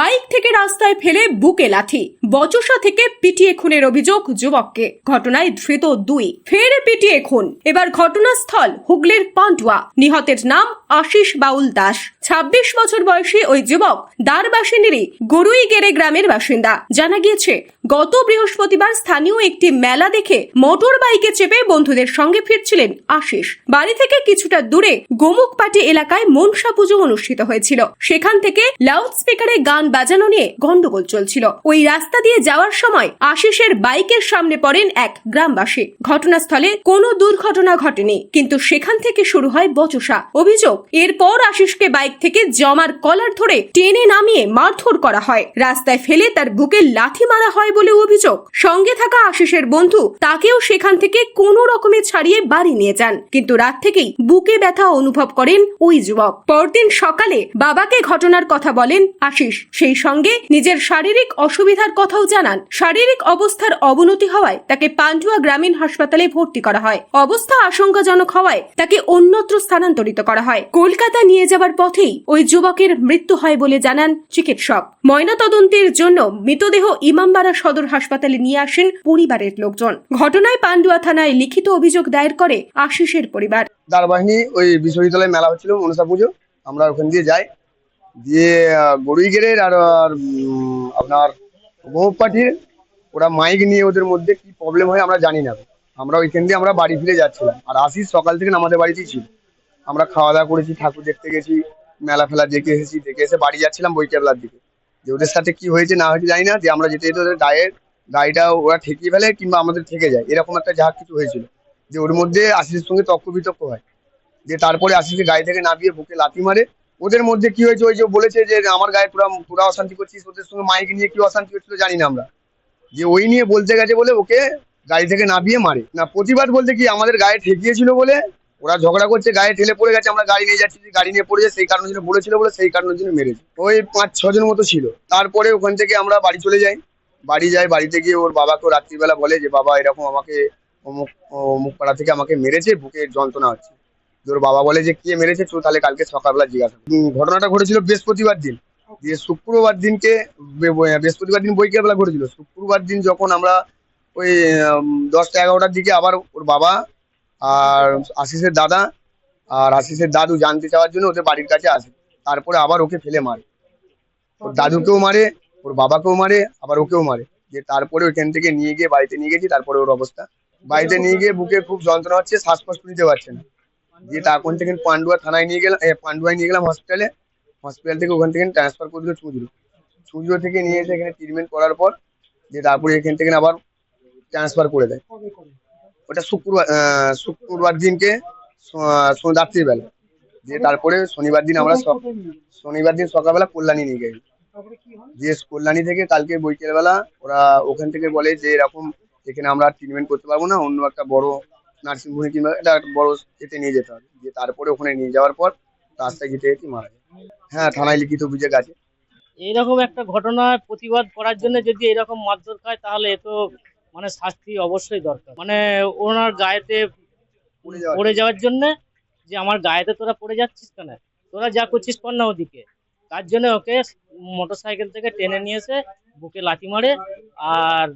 Bike থেকে রাস্তায় ফেলে বুকে লাঠি। বচসা থেকে পিটিয়ে খুনের অভিযোগ যুবককে। ঘটনায় ধৃত দুই। ফের পিটিয়ে খুন। এবার ঘটনাস্থল হুগলির পান্ডুয়া নিহতের নাম আশিস বাউল দাস। ছাব্বিশ বছর বয়সী ওই যুবক দ্বারবাসিনীরই গরুইগেরে গ্রামের বাসিন্দা। জানা গিয়েছে, গত বৃহস্পতিবার স্থানীয় একটি মেলা দেখে মোটর বাইকে চেপে বন্ধুদের সঙ্গে ফিরছিলেন আশিস। বাড়ি থেকে কিছুটা দূরে গোমুখপাটি এলাকায় মনসা পুজো অনুষ্ঠিত হয়েছিল। সেখান থেকে লাউড স্পিকারে গান বাজানো নিয়ে গন্ডগোল চলছিল। ওই রাস্তা দিয়ে যাওয়ার সময় আশিসের বাইকের সামনে পড়েন এক গ্রামবাসী। ঘটনাস্থলে কোনো দুর্ঘটনা ঘটেনি, কিন্তু সেখান থেকে শুরু হয় বচসা অভিযোগ। এরপর আশিসকে বাইক থেকে জমার কলার ধরে টেনে নামিয়ে মারধর করা হয়। রাস্তায় ফেলে তার বুকে লাথি মারা হয় বলে অভিযোগ। সঙ্গে থাকা আশিসের বন্ধু তাকেও সেখান থেকে কোনো রকমে ছাড়িয়ে বাড়ি নিয়ে যান। কিন্তু রাত থেকেই বুকে ব্যথা অনুভব করেন ওই যুবক। পরদিন সকালে বাবাকে ঘটনার কথা বলেন আশিস। সেই সঙ্গে নিজের শারীরিক অসুবিধার কথাও জানান। শারীরিক অবস্থার অবনতি হওয়ায় তাকে পান্ডুয়া গ্রামীণ হাসপাতালে ভর্তি করা হয়। অবস্থা আশঙ্কাজনক হওয়ায় তাকে অন্যত্র স্থানান্তরিত করা হয়। কলকাতা নিয়ে যাবার পথেই ওই যুবকের মৃত্যু হয় বলে জানান চিকিৎসক। ময়নাতদন্তের জন্য মৃতদেহ ইমামবাড়া সদর হাসপাতালে নিয়ে আসেন পরিবারের লোকজন। ঘটনায় পান্ডুয়া থানায় লিখিত অভিযোগ দায়ের করে আশিসের পরিবার। দ্বারবাহিনী ওই বিশ্ববিদ্যালয়ে মেলা হচ্ছিল মনসা পুজো। আমরা ওখান দিয়ে যাই। দিয়ে গড়ুইগেরের আর আর, আপনার বহুপাঠির ওরা মাইক নিয়ে ওদের মধ্যে কি প্রবলেম হয় আমরা জানি না। আমরা ওইখান দিয়ে আমরা বাড়ি ফিরে যাচ্ছিলাম। আর আসিস সকাল থেকে আমাদের বাড়িতেই ছিল। আমরা খাওয়া দাওয়া করেছি ঠাকুর দেখতে গেছি। মেলা ফেলা দেখে এসেছি, দেখে এসে বাড়ি যাচ্ছিলাম বইকেবলার দিকে। যে ওদের সাথে কি হয়েছে না হয়েছে জানি না, যে আমরা যেতে যেতে ওদের গাড়িটা ওরা ঠেকিয়ে ফেলে কিংবা আমাদের থেকে যায়। এরকম একটা যা কিছু হয়েছিল। যে ওর মধ্যে আশিসের সঙ্গে তর্ক বিতর্ক হয়। যে তারপরে আশিসকে গাড়ি থেকে নামিয়ে বুকে লাথি মারে। ওদের মধ্যে কি হয়েছে, ওই যে বলেছে যে আমার গায়ে তোরা তোরা অশান্তি করছিস, ওদের সঙ্গে মাইক নিয়ে কি অশান্তি হচ্ছিল জানি না আমরা। যে ওই নিয়ে বলতে গেছে বলে ওকে গাড়ি থেকে নামিয়ে মারে। না, প্রতিবাদ বলতে কি আমাদের গায়ে ঠেকিয়েছিল বলে ওরা ঝগড়া করছে গায়ে ঠেলে পড়ে গেছে, আমরা গাড়ি নিয়ে যাচ্ছি গাড়ি নিয়ে পড়েছে, সেই কারণের জন্য বলেছিল বলে সেই কারণের জন্য মেরেছে। ওই পাঁচ, ছজন মতো ছিল। তারপরে ওখান থেকে আমরা বাড়ি চলে যাই। বাড়ি যাই, বাড়িতে গিয়ে ওর বাবাকে রাত্রিবেলা বলে যে, বাবা, এরকম আমাকে অমুক পাড়া থেকে আমাকে মেরেছে, বুকে যন্ত্রণা হচ্ছে। ওর বাবা বলে যে, কে মেরেছে তো তাহলে কালকে সকালবেলা জিজ্ঞাসা ঘটনাটা ঘটেছিল বৃহস্পতিবার দিন। দিয়ে শুক্রবার দিনকে বৃহস্পতিবার দিন বৈকাল বেলা ঘটেছিল। শুক্রবার দিন যখন আমরা ওই দশটা, এগারোটার দিকে আবার ওর বাবা আর আশিসের দাদা আর আশিসের দাদু জানতে চাওয়ার জন্য ওদের বাড়ির কাছে আসে। তারপরে আবার ওকে ফেলে মারে। ওর দাদুকেও মারে, ওর বাবাকেও মারে, আবার ওকেও মারে। যে তারপরে ওইখান থেকে নিয়ে গিয়ে বাড়িতে নিয়ে গেছি, তারপরে ওর অবস্থা। বাড়িতে নিয়ে গিয়ে বুকে খুব যন্ত্রণা হচ্ছে, শ্বাসকষ্ট নিতে পারছে না। দিয়ে তখন থেকে পান্ডুয়া থানায় নিয়ে গেলাম পান্ডুয়ায় নিয়ে গেলাম হসপিটালে হসপিটাল থেকে ওখান থেকে ট্রান্সফার করে দিল চুঁচুড়ো চুঁচুড়ো থেকে নিয়ে এসে এখানে ট্রিটমেন্ট করার পর যে তারপরে এখান থেকে আবার ট্রান্সফার করে দেয়। ওটা শুক্রবার শুক্রবার দিনকে রাত্রিবেলা দিয়ে তারপরে শনিবার দিন আমরা শনিবার দিন সকালবেলা কল্যাণী নিয়ে গেছি। দিয়ে কল্যাণী থেকে কালকে বৈকালবেলা ওরা ওখান থেকে বলে যে এরকম এখানে আমরা ট্রিটমেন্ট করতে পারব না, অন্য একটা বড় নার্সিং হোমে কিংবা একটা বড় এতে নিয়ে যেতে হবে। দিয়ে তারপরে ওখানে নিয়ে যাওয়ার পর রাস্তায় যেতে যেতে মারা যায়। হ্যাঁ থানায় লিখিত অভিযোগ আছে। এইরকম একটা ঘটনা প্রতিবাদ করার জন্য যদি এরকম মারধর খায় তাহলে তো মানে শাস্তি অবশ্যই দরকার। মানে ওনার গায়েতে পড়ে যাওয়ার জন্য। যে আমার গায়েতে তোরা পড়ে যাচ্ছিস কেন? তোরা যা করছিস কর না ওদিকে। তার জন্য ওকে মোটর সাইকেল থেকে টেনে নিয়ে এসে বুকে লাথি মারে আর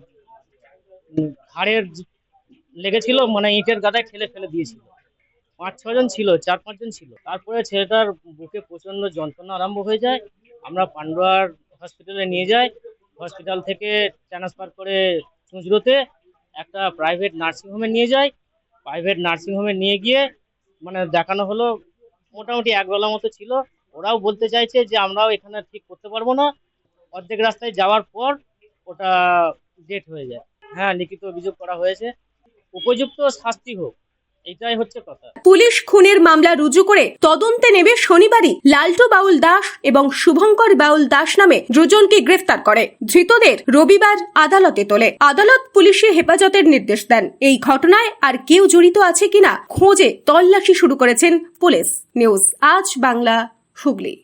ঘাড়ের লেগেছিল মানে ইটের গাদায় ঠেলে ফেলে দিয়েছিল। পাঁচ ছজন ছিল চার পাঁচজন ছিল। তারপরে ছেলেটার বুকে প্রচণ্ড যন্ত্রণা আরম্ভ হয়ে যায়। আমরা পান্ডুয়ার হসপিটালে নিয়ে যাই। হসপিটাল থেকে ট্রান্সফার করে চুঁচড়োতে একটা প্রাইভেট নার্সিংহোমে নিয়ে যাই প্রাইভেট নার্সিংহোমে নিয়ে গিয়ে মানে দেখানো হলো, মোটামুটি একবেলা মতো ছিল। ওরাও বলতে চাইছে যে, আমরাও এখানে ঠিক করতে পারব না। অর্ধেক রাস্তায় যাওয়ার পর ওটা ডেট হয়ে যায়। হ্যাঁ লিখিত অভিযোগ করা হয়েছে। উপযুক্ত শাস্তি হোক এইটাই হচ্ছে কথা। পুলিশ খুনের মামলা রুজু করে তদন্তে নেবে শনিবারই লালটু বাউল দাস এবং শুভঙ্কর বাউল দাস নামে দুজনকে গ্রেফতার করে। ধৃতদের রবিবার আদালতে তোলে। আদালত পুলিশে হেফাজতের নির্দেশ দেন। এই ঘটনায় আর কেউ জড়িত আছে কিনা খোঁজে তল্লাশি শুরু করেছেন পুলিশ। নিউজ আজ বাংলা, হুগলি।